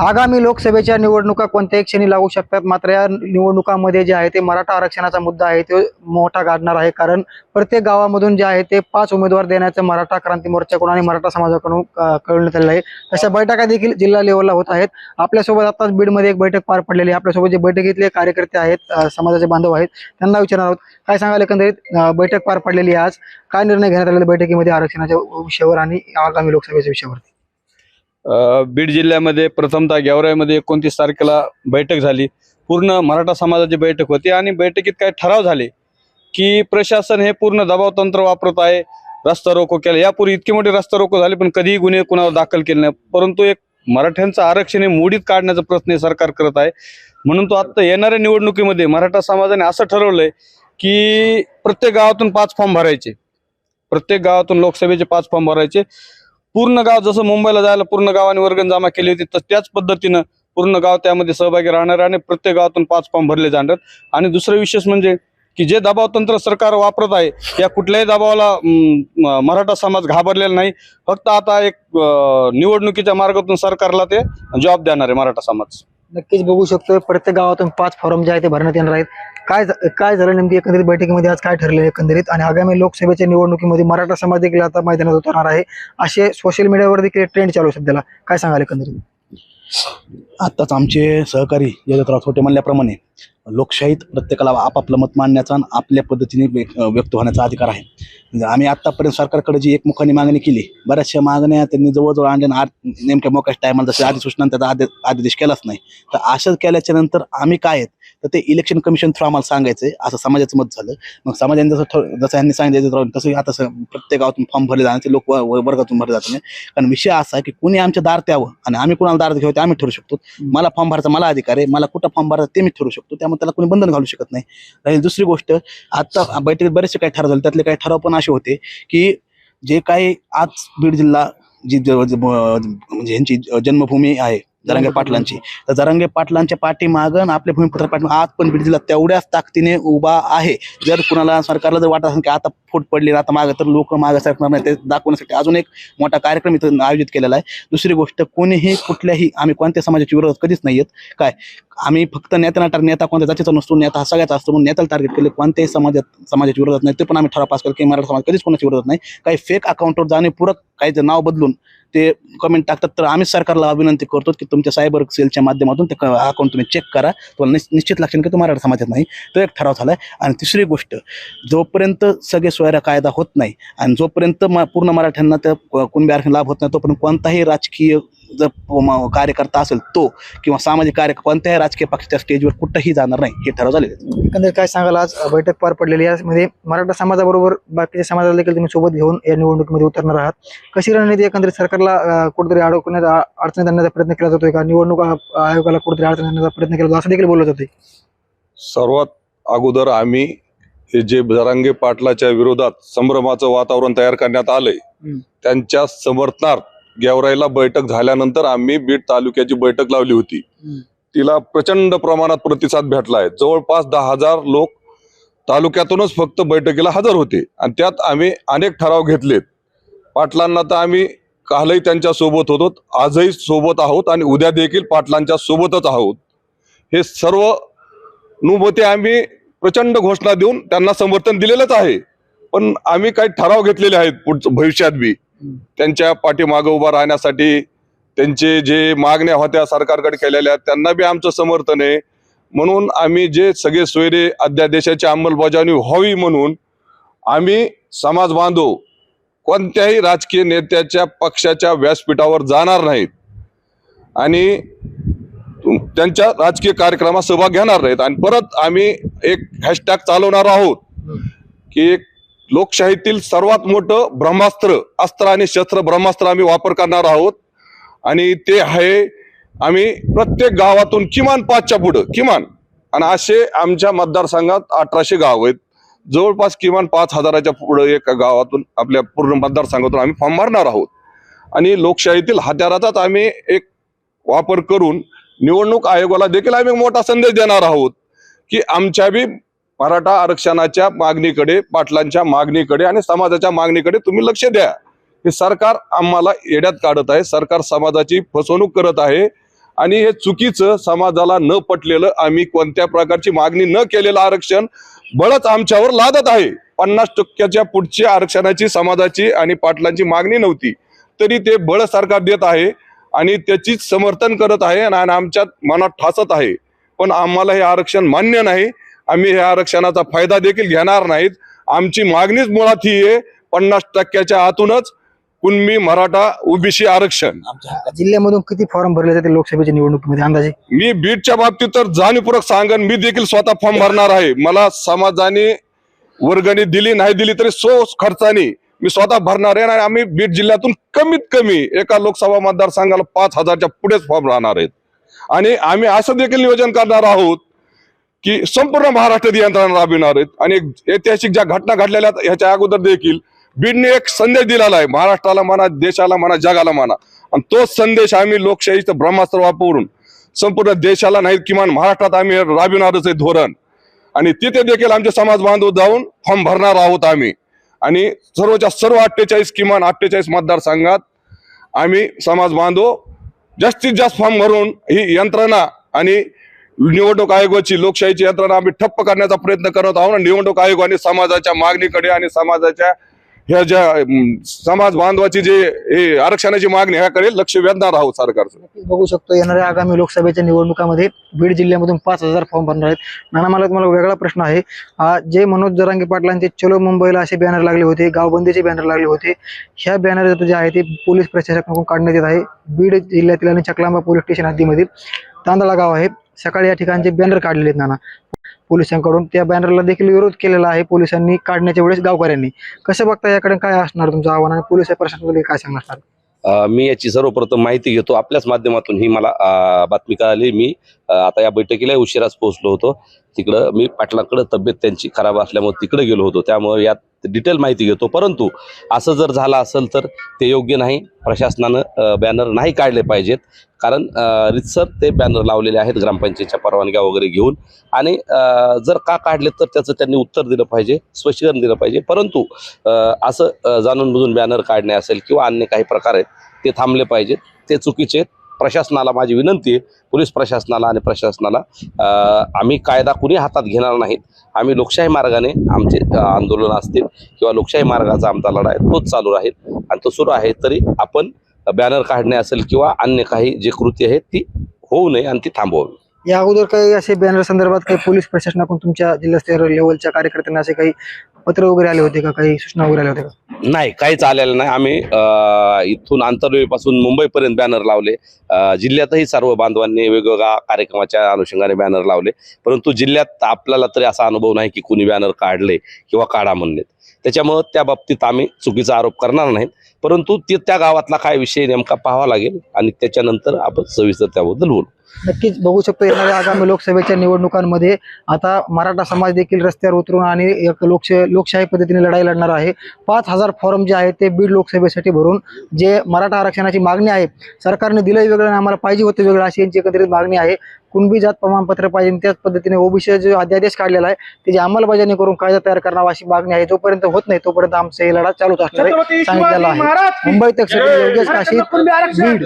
आगामी लोकसभेच्या निवडणुका कोणत्याही क्षणी लागू शकतात. मात्र या निवडणुकांमध्ये जे आहे ते मराठा आरक्षणाचा मुद्दा आहे तो मोठा गाडणार आहे. कारण प्रत्येक गावामधून जे आहे ते पाच उमेदवार देण्याचं मराठा क्रांती मोर्चाकडून आणि मराठा समाजाकडून कळवण्यात आलेलं आहे. तशा बैठका देखील जिल्हा लेवलला होत आहेत. आपल्यासोबत आताच बीडमध्ये एक बैठक पार पडलेली आहे. आपल्यासोबत जे बैठकीतले कार्यकर्ते आहेत समाजाचे बांधव आहेत त्यांना विचारणार आहोत. काय सांगाल एकंदरीत? बैठक पार पडलेली आहे आज. काय निर्णय घेण्यात आलेला बैठकीमध्ये आरक्षणाच्या विषयावर आणि आगामी लोकसभेच्या विषयावरती? बीड जिल्ह्यामध्ये प्रथमतः गेवराईमध्ये एकोणतीस तारखेला बैठक झाली. पूर्ण मराठा समाजाची बैठक होती आणि बैठकीत काही ठराव झाले की प्रशासन हे पूर्ण दबाव तंत्र वापरत आहे रस्ता रोको केला. यापूर्वी इतके मोठे रस्ता रोको झाले पण कधीही गुन्हे कुणावर दाखल केले नाही. परंतु एक मराठ्यांचं आरक्षण हे मोडीत काढण्याचा प्रयत्न हे सरकार करत आहे. म्हणून तो आता येणाऱ्या निवडणुकीमध्ये मराठा समाजाने असं ठरवलंय की प्रत्येक गावातून पाच फॉर्म भरायचे. प्रत्येक गावातून लोकसभेचे पाच फॉर्म भरायचे. पूर्ण गाव जसं मुंबईला जायला पूर्ण गावाने वर्गण जमा केली होती तर त्याच पद्धतीनं पूर्ण गाव त्यामध्ये सहभागी राहणार आणि प्रत्येक गावातून पाच फॉर्म भरले जाणार. आणि दुसरं विशेष म्हणजे की जे दबाव तंत्र सरकार वापरत आहे या कुठल्याही दबावाला मराठा समाज घाबरलेला नाही. फक्त आता एक निवडणुकीच्या मार्गातून सरकारला ते जॉब देणार आहे मराठा समाज. नक्कीच बघू शकतोय. प्रत्येक गावातून पाच फॉर्म जे आहे ते भरण्यात येणार आहेत. काय काय झालं नेमकी एकंदरीत बैठकीमध्ये आज काय ठरलं एकंदरीत? आणि आगामी लोकसभेच्या निवडणुकीमध्ये मराठा समाज देखील आता मैदानात उतरणार आहे. असे सोशल मीडियावर देखील ट्रेंड चालू आहे सध्याला. काय सांगाल एकंदरीत? आत्ताच आमचे सहकारी जगतराव थोटे म्हणल्याप्रमाणे लोकशाहीत प्रत्येकाला आपापलं मत मांडण्याचा आणि आपल्या पद्धतीने व्यक- व्यक्त होण्याचा अधिकार आहे. म्हणजे आम्ही आत्तापर्यंत सरकारकडे जी एकमुखाने मागणी केली बऱ्याचशा मागण्या त्यांनी जवळजवळ आणल्या आठ नेमक्या मोक्याच्या टायमाला जसं अधिसूचना त्याचा आदे आदेश केलाच नाही. तर असं केल्याच्यानंतर आम्ही काय आहेत? तर ते इलेक्शन कमिशन थ्रू आम्हाला सांगायचं आहे असं समाजाचं मत झालं. मग समाजाने जसं ठर जसं यांनी सांगितलं तसं आता प्रत्येक गावातून फॉर्म भरले जाणार. ते लोक वर्गातून भरले जात नाही कारण विषय असा आहे की कुणी आमच्या दार यावं आणि आम्ही कुणाला दार घ्यावं ते आम्ही ठरू शकतो. मला फॉर्म भरायचा मला अधिकार आहे. मला कुठं फॉर्म भरायचा ते मी ठरू शकतो. त्यामुळे त्याला कोणी बंधन घालू शकत नाही. राहील दुसरी गोष्ट आता बैठकीत बरेचसे काही ठराव झाले त्यातले काही ठराव पण असे होते की जे काही आज बीड जिल्हा जी म्हणजे यांची जन्मभूमी आहे जरांगे पाटलांची. तर जरांगे पाटलांच्या पाठीमागं आणि आपल्या भूमिपुत्र पाठीमागं आज पण बीड जिल्हा तेवढ्याच ताकदीने उभा आहे. जर कुणाला सरकारला जर वाटत असेल की आता फूट पडली आता मागं तर लोक मागं सरकणार नाही. ते दाखवण्यासाठी अजून एक मोठा कार्यक्रम इथं आयोजित केलेला आहे. दुसरी गोष्ट कोणीही कुठल्याही आम्ही कोणत्या समाजाची विरोध कधीच नाही आहेत काय? आम्ही फक्त नेत्यांना टार नेता कोणत्या जातीचा नसतो नेता हा सगळ्याचा असतो. म्हणून नेत्याला टार्गेट केले कोणत्याही समाजात समाजाच्या विरोधात नाही. ते पण आम्ही ठराव पास केला की मराठा समाज कधीच कोणाच्या विरोधात नाही. काही फेक अकाउंटवर जाणीवपूर्वक काही नाव बदलून ते कमेंट टाकतात तर आम्ही सरकारला विनंती करतो की तुमच्या सायबर सेलच्या माध्यमातून ते अकाउंट तुम्ही चेक करा. तुम्हाला निश्चित लक्षात की तुम्हाला समाजात नाही. तो एक ठराव झाला आहे आणि तिसरी गोष्ट जोपर्यंत सगळे सोयरा कायदा होत नाही आणि जोपर्यंत पूर्ण मराठ्यांना त्या कुणब्या कुणबी आरक्षण लाभ होत नाही तोपर्यंत कोणताही राजकीय जर कार्यकर्ता असेल तो किंवा सामाजिक कार्य कोणत्याही राजकीय पक्षाच्या स्टेजवर कुठंही जाणार नाही हे ठराव झालेले आहेत. एकंदरीत काय सांगाल आज? बैठक पार पडलेली आहे. यामध्ये मराठा समाजाबरोबर बाकीच्या समाजाला देखील तुम्ही सोबत घेऊन या निवडणुकीमध्ये उतरणार आहात. कशी रणनीती एकंदरीत सरकारला कुठेतरी अडकवण्यात आ- अडचणीत आणण्याचा प्रयत्न केला जातोय का? निवडणूक आयोगाला कुठेतरी अडचण आणण्याचा प्रयत्न केला जातो असं देखील बोलत होते सर्वात अगोदर आम्ही हे जे जरांगे पाटलाच्या विरोधात संभ्रमाचं वातावरण तयार करण्यात आलंय. त्यांच्या समर्थनार्थ गेवराईला बैठक झाल्यानंतर आम्ही बीड तालुक्याची बैठक लावली होती. तिला प्रचंड प्रमाणात प्रतिसाद भेटला आहे. जवळपास दहा हजार लोक तालुक्यातूनच फक्त बैठकीला हजर होते. आणि त्यात आम्ही अनेक ठराव घेतलेत. पाटलांना तर आम्ही कालही त्यांच्यासोबत होतो. आजही सोबत आहोत आणि उद्या देखील पाटलांच्या सोबतच आहोत. हे सर्व नुमते आम्ही प्रचंड घोषणा देऊन त्यांना समर्थन दिलेलंच आहे. पण आम्ही काही ठराव घेतलेले आहेत पुढचं भविष्यात बी. त्यांच्या पाठीमागं उभा राहण्यासाठी त्यांचे जे मागण्या होत्या सरकारकडे केलेल्या त्यांना बी आमचं समर्थन आहे. म्हणून आम्ही जे सगळे सोयरे अध्यादेशाची अंमलबजावणी व्हावी म्हणून आम्ही समाज बांधव कोणत्याही राजकीय नेत्याच्या पक्षाच्या व्यासपीठावर जाणार नाहीत. आणि त्यांच्या राजकीय कार्यक्रमात सहभाग घेणार नाहीत. आणि परत आम्ही एक हॅशटॅग चालवणार आहोत की एक लोकशाहीतील सर्वात मोठं ब्रह्मास्त्र अस्त्र आणि शस्त्र ब्रह्मास्त्र आम्ही वापर करणार आहोत. आणि ते आहे आम्ही प्रत्येक गावातून किमान पाचच्या पुढं किमान. आणि असे आमच्या मतदारसंघात अठराशे गाव आहेत. जवळपास किमान पाच हजाराच्या पुढं एका गावातून आपल्या पूर्ण मतदारसंघातून आम्ही फॉर्म मारणार आहोत. आणि लोकशाहीतील हत्याराचाच आम्ही एक वापर करून निवडणूक आयोगाला देखील आम्ही मोठा संदेश देणार आहोत की आमच्या बी मराठा आरक्षणाच्या मागणीकडे पाटलांच्या मागणीकडे आणि समाजाच्या मागणीकडे तुम्ही लक्ष द्या. हे सरकार आम्हाला येड्यात काढत आहे. सरकार समाजाची फसवणूक करत आहे. आणि हे चुकीचं समाजाला न पटलेलं आम्ही कोणत्या प्रकारची मागणी न केलेलं आरक्षण बळच आमच्यावर लादत आहे. पन्नास टक्क्याच्या पुढची आरक्षणाची समाजाची आणि पाटलांची मागणी नव्हती. तरी ते बळ सरकार देत आहे आणि त्याचीच समर्थन करत आहे आणि आमच्या मनात ठासत आहे. पण आम्हाला हे आरक्षण मान्य नाही. आम्ही हे आरक्षणाचा फायदा देखील घेणार नाहीत. आमची मागणीच मुळात ही आहे पन्नास टक्क्याच्या आतूनच कुणबी मराठा ओबीसी आरक्षण. जिल्ह्यामधून किती फॉर्म भरले जाते लोकसभेच्या निवडणुकीमध्ये अंदाजे? मी बीडच्या बाबतीत तर जाणीवपूर्वक सांगन मी देखील स्वतः फॉर्म भरणार आहे. मला समाजाने वर्गणी दिली नाही दिली तरी सो खर्चाने मी स्वतः भरणार आहे आणि आम्ही बीड जिल्ह्यातून कमीत कमी एका लोकसभा मतदारसंघाला पाच हजारच्या पुढेच फॉर्म राहणार आहेत. आणि आम्ही असं देखील नियोजन करणार आहोत की संपूर्ण महाराष्ट्रात यंत्रणा राबविणार आहेत. आणि एक ऐतिहासिक ज्या घटना घडलेल्या आहेत ह्याच्या अगोदर देखील बीडने एक संदेश दिलेला आहे. महाराष्ट्राला म्हणा देशाला म्हणा जगाला म्हणा. आणि तोच संदेश आम्ही लोकशाहीचं ब्रह्मास्त्र वापरून संपूर्ण देशाला नाही किमान महाराष्ट्रात आम्ही राबविणारच आहे धोरण. आणि तिथे देखील आमचे समाज बांधव जाऊन फॉर्म भरणार आहोत आम्ही. आणि सर्वच्या सर्व अठ्ठेचाळीस किमान अठ्ठेचाळीस मतदारसंघात आम्ही समाज बांधव जास्तीत जास्त फॉर्म भरून ही यंत्रणा आणि निवडणूक आयोगाची लोकशाहीची यंत्रणा आम्ही ठप्प करण्याचा प्रयत्न करत आहोत. आणि निवडणूक आयोगाने समाजाच्या मागणीकडे आणि समाजाच्या ह्या ज्या समाज बांधवाची जे हे आरक्षणाची मागणी ह्याकडे लक्ष वेधणार आहोत सरकारचं. बघू शकतो येणाऱ्या आगामी लोकसभेच्या निवडणुकामध्ये बीड जिल्ह्यामधून पाच हजार फॉर्म भरणार आहेत. नाना मला तुम्हाला वेगळा प्रश्न आहे. जे मनोज जरांगे पाटलांचे चलो मुंबईला असे बॅनर लागले होते गावबंदीचे बॅनर लागले होते. ह्या बॅनर जे आहे ते पोलीस प्रशासनाकडून काढण्यात येत आहे. बीड जिल्ह्यातील आणि चकलांबा पोलीस स्टेशन हद्दीमधील तांदळा गाव आहे. सकाळी या ठिकाणचे बॅनर काढलेले आहेत नाना. पोलिसांकडून त्या बॅनरला देखील विरोध केलेला आहे. पोलिसांनी काढण्याच्या वेळेस गावकऱ्यांनी. कसं बघता याकडे काय असणार तुमचं आव्हान आणि पोलीस प्रशासनामध्ये काय सांगणार मी याची सर्वप्रथम माहिती घेतो. आपल्याच माध्यमातून ही मला बातमी कळाली. मी आता या बैठकीला उशिराच पोहोचलो होतो. तिकडं मी पाटलांकडे तब्येत त्यांची खराब असल्यामुळे तिकडे गेलो होतो. त्यामुळे यात डिटेल माहिती घेतो. परंतु असं जर झालं असेल तर ते योग्य नाही. प्रशासनानं बॅनर नाही काढले पाहिजेत. कारण रितसर ते बॅनर लावलेले आहेत ग्रामपंचायतच्या परवानग्या वगैरे घेऊन. आणि जर का काढले तर त्याचं त्यांनी उत्तर दिलं पाहिजे स्पष्टीकरण दिलं पाहिजे. परंतु असं जाणूनबुजून जाणून बुजून बॅनर काढणे असेल किंवा अन्य काही प्रकार आहेत ते थांबले पाहिजेत. ते चुकीचे आहेत. प्रशासनाला माझी विनंती आहे पोलीस प्रशासनाला आणि प्रशासनाला आम्ही कायदा कुणी हातात घेणार नाहीत. आम्ही लोकशाही मार्गाने आमचे आंदोलन असतील किंवा लोकशाही मार्गाचा आमचा लढा आहे तोच चालू राहील. आणि तो सुरू आहे तरी आपण बॅनर काढणे असेल किंवा अन्य काही जे कृती आहेत ती होऊ नये आणि ती थांबवावी. या अगोदर काही असे बॅनर संदर्भात काही पोलीस प्रशासनाकडून तुमच्या जिल्हास्तरीय लेवलच्या कार्यकर्त्यांना असे काही पत्र वगैरे आले होते का? काही सूचना वगैरे आल्या होत्या का? नाही काहीच आलेलं नाही. आम्ही अ, इथून आंतरवेपासून मुंबईपर्यंत बॅनर लावले. अ, जिल्ह्यातही सर्व बांधवांनी वेगवेगळ्या कार्यक्रमाच्या अनुषंगाने बॅनर लावले. परंतु जिल्ह्यात आपल्याला तरी असा अनुभव नाही की कुणी बॅनर काढले किंवा काढा म्हणलेत. त्याच्यामुळं त्या बाबतीत आम्ही चुकीचा आरोप करणार नाहीत. परंतु ते त्या गावातला काय विषय नेमका पाहावा लागेल आणि त्याच्यानंतर आपण सविस्तर त्याबद्दल बोलू. नक्कीच बघू शकतो येणाऱ्या आगामी लोकसभेच्या निवडणुकांमध्ये आता मराठा समाज देखील रस्त्यावर उतरून आणि एक लोकशाही लोकशाही पद्धतीने लढाई लढणार आहे. पाच हजार फॉर्म जे आहेत ते बीड लोकसभेसाठी भरून जे मराठा आरक्षणाची मागणी आहे सरकारने दिलंही वेगळं आणि आम्हाला पाहिजे होतं वेगळं अशी यांची एकत्रित मागणी आहे. कुणबी जात प्रमाणपत्र पाहिजे त्याच पद्धतीने ओबीसी जो अध्यादेश काढलेला आहे त्याची अंमलबजावणी करून कायदा तयार करावा अशी मागणी आहे. जोपर्यंत होत नाही तोपर्यंत आमचा हे लढा चालूच असणार आहे. सांगितलेलं आहे. मुंबई तक योगेश काशी बीड.